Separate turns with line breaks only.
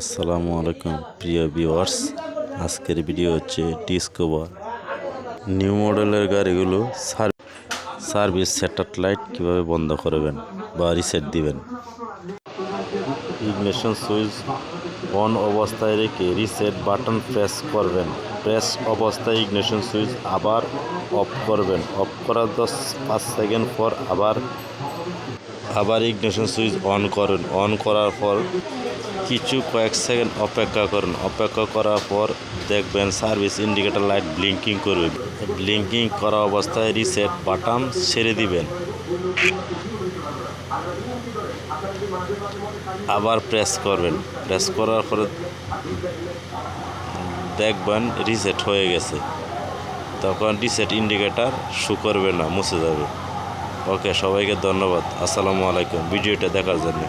আসসালামু আলাইকুম, প্রিয় ভিউয়ার্স। আজকের ভিডিও হচ্ছে ডিসকভার নিউ মডেলের গাড়িগুলো সার- সার্ভিস স্যাটেলাইট কীভাবে বন্ধ করবেন বা রিসেট দিবেন। ইগনিশন সুইচ অন অবস্থায় রেখে রিসেট বাটন প্রেস করবেন। প্রেস অবস্থায় ইগনিশন সুইচ আবার অফ করবেন। অফ করার দশ পাঁচ সেকেন্ড পর আবার আবার ইগনিশন সুইচ অন করুন। অন করার পর কিছু কয়েক সেকেন্ড অপেক্ষা করুন। অপেক্ষা করার পর দেখবেন সার্ভিস ইন্ডিকেটর লাইট ব্লিঙ্কিং করবে। ব্লিঙ্কিং করা অবস্থায় রিসেট বাটন ছেড়ে দিবেন। আবার প্রেস করবেন। প্রেস করার পরে দেখবেন রিসেট হয়ে গেছে। তখন রিসেট ইন্ডিকেটার শু করবে না, মুছে যাবে। ওকে সবাইকে ধন্যবাদ। আসসালামু আলাইকুম। ভিডিওটা দেখার জন্য।